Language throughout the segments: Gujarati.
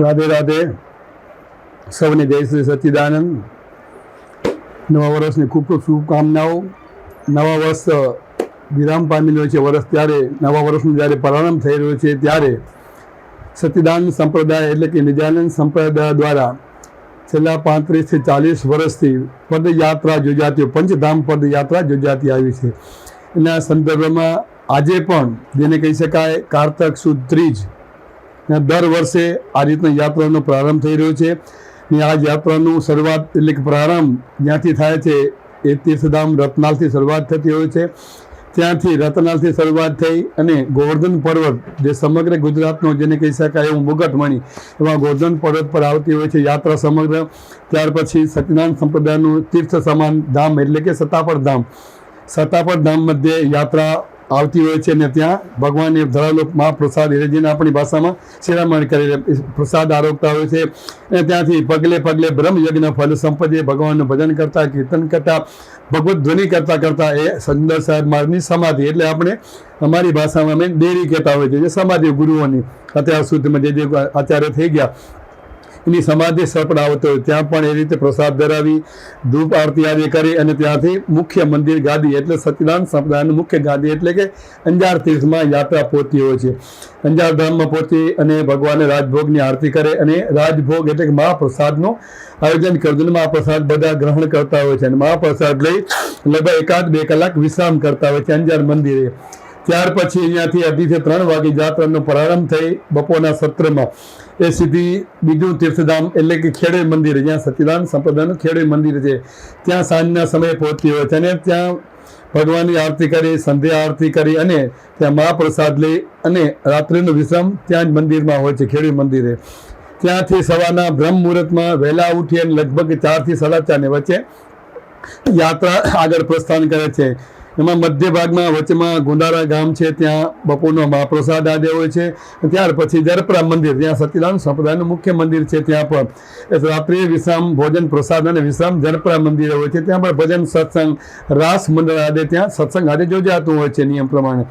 રાધે રાધે. સૌને જય શ્રી સચ્ચિદાનંદ નવા વર્ષની ખૂબ ખૂબ શુભકામનાઓ. નવા વર્ષ વિરામ પામી રહ્યો છે વર્ષ ત્યારે, નવા વર્ષનો જ્યારે પ્રારંભ થઈ રહ્યો છે ત્યારે. સચ્ચિદાનંદ સંપ્રદાય એટલે કે નિજાનંદ સંપ્રદાય દ્વારા છેલ્લા પાંત્રીસથી ચાલીસ વર્ષથી પદયાત્રા યોજાતી, પંચધામ પદયાત્રા યોજાતી આવી છે. એના સંદર્ભમાં આજે પણ જેને કહી શકાય કારતક સુદ ત્રીજ ને દર વર્ષે આ રીતના યાત્રાનો પ્રારંભ થઈ રહ્યો છે. ને આ યાત્રાનું શરૂઆત એટલે કે પ્રારંભ જ્યાંથી થાય છે એ તીર્થધામ રત્નાલથી શરૂઆત થતી હોય છે. ત્યાંથી રતનાલથી શરૂઆત થઈ અને ગોવર્ધન પર્વત જે સમગ્ર ગુજરાતનો જેને કહી શકાય એવું મુગટમણી એમાં ગોવર્ધન પર્વત પર આવતી હોય છે યાત્રા સમગ્ર. ત્યાર પછી સત્યનારાયણ સંપ્રદાયનું તીર્થ સમાન ધામ એટલે કે સતાપર ધામ. સતાપર ધામ મધ્યે યાત્રા આવતી હોય છે ને ત્યાં ભગવાનને ધરાવેલો મહાપ્રસાદ જેને આપણી ભાષામાં શિરામણ કરી પ્રસાદ આરોગતા હોય છે. અને ત્યાંથી પગલે પગલે બ્રહ્મ યજ્ઞ ફલ સંપદે ભગવાનનું ભજન કરતા, કીર્તન કરતા, ભગવત ધ્વનિ કરતા કરતા એ સંદર સાહેબ મારની સમાધિ. એટલે આપણે અમારી ભાષામાં અમે દેરી કહેતા હોય છે જે સમાધિ ગુરુઓની અત્યાર સુધીમાં જે જે આચાર્ય થઈ ગયા એની સમાધિ સપડ આવતો હોય, ત્યાં પણ એ રીતે પ્રસાદ ધરાવી, ધૂપ આરતી આદિ કરી અને ત્યાંથી મુખ્ય મંદિર ગાદી એટલે સત્યનારાયણ સંપ્રદાયનું મુખ્ય ગાદી એટલે કે અંજાર તીર્થમાં યાત્રા પહોંચતી હોય છે. અંજાર ધામમાં પહોંચી અને ભગવાને રાજભોગની આરતી કરે અને રાજભોગ એટલે કે મહાપ્રસાદનું આયોજન કરતું મહાપ્રસાદ બધા ગ્રહણ કરતા હોય છે અને મહાપ્રસાદ લઈ લગભગ એકાદ બે કલાક વિશ્રામ કરતા હોય છે અંજાર મંદિરે. ત્યાર પછી અહીંયાથી અઢીથી ત્રણ વાગે જાત્રાનો પ્રારંભ થઈ બપોરના સત્રમાં. એ સીધી બીજું તીર્થધામ એટલે કે ખેડે મંદિર, જ્યાં સચ્ચિદાનંદ સંપ્રદાયનું ખેડે મંદિર છે. ત્યાં સાંજના સમયે પહોંચતી હોય છે અને ત્યાં ભગવાનની આરતી કરી, સંધ્યા આરતી કરી અને ત્યાં મહાપ્રસાદ લઈ અને રાત્રિનો વિશ્રામ ત્યાં જ મંદિરમાં હોય છે, ખેડી મંદિરે. ત્યાંથી સવારના બ્રહ્મ મુહૂર્તમાં વહેલા ઉઠી અને લગભગ ચારથી સાડા ચારની વચ્ચે યાત્રા આગળ પ્રસ્થાન કરે છે. એમાં મધ્ય ભાગમાં વચમાં ગુંદારા ગામ છે, ત્યાં બપોરનો મહાપ્રસાદ આદે હોય છે ત્યાર પછી જરપરા મંદિર ત્યાં સત્યનારાયણ સંપ્રદાયનું મુખ્ય મંદિર છે ત્યાં પણ. એટલે રાત્રે વિશ્રામ, ભોજન, પ્રસાદ અને વિશ્રામ જરપરા મંદિરે હોય છે, ત્યાં પણ ભજન, સત્સંગ, રાસ મંડળ આદે ત્યાં, સત્સંગ આદે યોજાતું હોય છે નિયમ પ્રમાણે.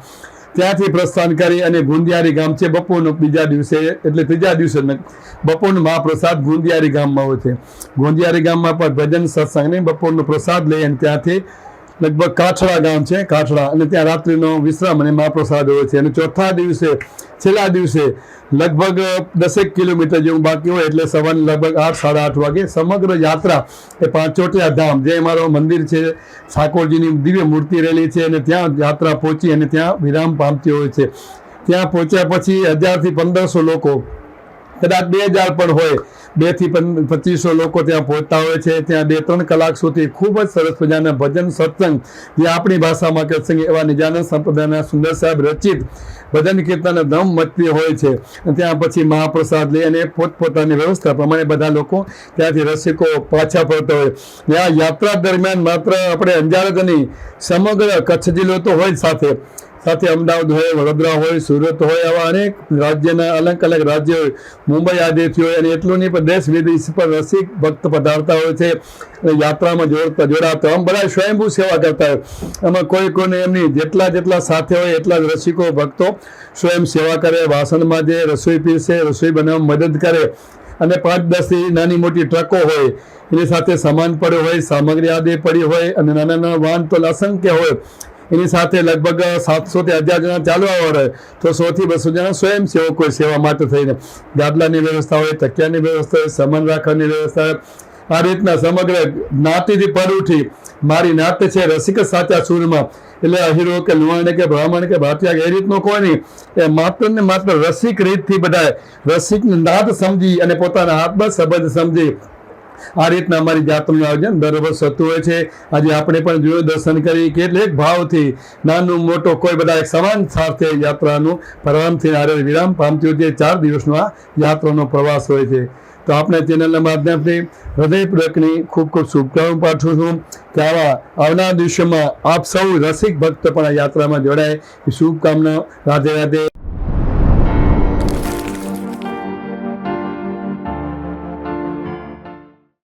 ત્યાંથી પ્રસ્થાન કરી અને ગુંદિયારી ગામ છે, બપોરનો બીજા દિવસે, એટલે ત્રીજા દિવસે બપોરનો મહાપ્રસાદ ગુંદિયારી ગામમાં હોય છે. ગુંદિયારી ગામમાં પણ ભજન, સત્સંગ ને બપોરનો પ્રસાદ લઈ અને ત્યાંથી લગભગ કાછડા ગામ છે, કાછડા. અને ત્યાં રાત્રિનો વિશ્રામ અને મહાપ્રસાદ હોય છે. અને ચોથા દિવસે, છેલ્લા દિવસે લગભગ દસેક કિલોમીટર જેવું બાકી હોય એટલે સવારે લગભગ આઠ, સાડા આઠ વાગે સમગ્ર યાત્રા એ પાંચોટિયા ધામ, જે અમારો મંદિર છે, ઠાકોરજીની દિવ્ય મૂર્તિ રહેલી છે અને ત્યાં યાત્રા પહોંચી અને ત્યાં વિરામ પામતી હોય છે. ત્યાં પહોંચ્યા પછી હજારથી પંદરસો લોકો કદાચ બે હજાર પણ હોય. બેથી પચીસો લોકો ત્યાં પહોંચતા હોય છે. ત્યાં બે ત્રણ કલાક સુધી ખૂબ જ સરસ મજાના ભજન સત્સંગ જે આપણી ભાષામાં કહેશે એવા નિજાનંદ સંપ્રદાયના સુંદર સાહેબ રચિત ભજન કીર્તન ધમ મચતી હોય છે. ત્યાં પછી મહાપ્રસાદ લઈ અને પોતપોતાની વ્યવસ્થા પ્રમાણે બધા લોકો ત્યાંથી રસિકો પાછા ફરતા હોય. આ યાત્રા દરમિયાન માત્ર આપણે અંજાર જ નહીં, સમગ્ર કચ્છ જિલ્લો તો હોય સાથે. સાથે અમદાવાદ હોય, વડોદરા હોય, સુરત હોય, આવા અનેક રાજ્યના અલગ અલગ રાજ્યો હોય. મુંબઈ આદિથી હોય અને એટલું નહીં, પણ દેશ વિદેશ પર રસિક ભક્ત પધારતા હોય છે યાત્રામાં જોડતા, જોડાતા. આમ બધા સ્વયંભૂ સેવા કરતા હોય. એમાં કોઈ કોઈને એમની જેટલા જેટલા સાથે હોય, એટલા જ રસિકો, ભક્તો સ્વયં સેવા કરે વાસણમાં જે રસોઈ પીરસે, રસોઈ બનાવવામાં મદદ કરે. અને પાંચ દસથી નાની મોટી ટ્રકો હોય, એની સાથે સામાન પડ્યો હોય, સામગ્રી આદિ પડી હોય અને નાના નાના વાહન તો અસંખ્ય હોય. એની સાથે લગભગ સાતસોથી હજાર જણા ચાલવા વાળા તો સોથી બસો જણા સ્વયંસેવકો સેવા માટે થઈને. ગાદલાની વ્યવસ્થા હોય, તકિયાની વ્યવસ્થા હોય, સામાન રાખવાની વ્યવસ્થા આ રીતના સમગ્ર જ્ઞાતિથી પર ઉઠી મારી નાત છે રસિક સાચા સૂરમાં. એટલે અહીરો કે લુહાણ કે બ્રાહ્મણ કે ભાટિયા એ રીતનો કોઈ નહીં. એ માત્ર ને માત્ર રસિક રીતથી બધાએ રસિક નાદ સમજી અને પોતાના હાથમાં સંબંધ સમજી આ રીતના અમારી જાતનું આયોજન દર વર્ષ થતું હોય છે. આજે આપણે પણ જોયું, દર્શન કરી કેટલેક ભાવથી નાનું મોટો કોઈ બધા સમાન સાથે યાત્રાનું પ્રારંભથી આરે વિરામ પામતી છે. ચાર દિવસનો આ યાત્રાનો પ્રવાસ હોય છે. તો આપણે ચેનલના માધ્યમથી હૃદયપૂર્વકની ખૂબ ખૂબ શુભકામના પાઠવું છું કે આવા આવનાર દિવસોમાં આપ સૌ રસિક ભક્ત પણ આ યાત્રામાં જોડાય. એ શુભકામના રાધે રાધે.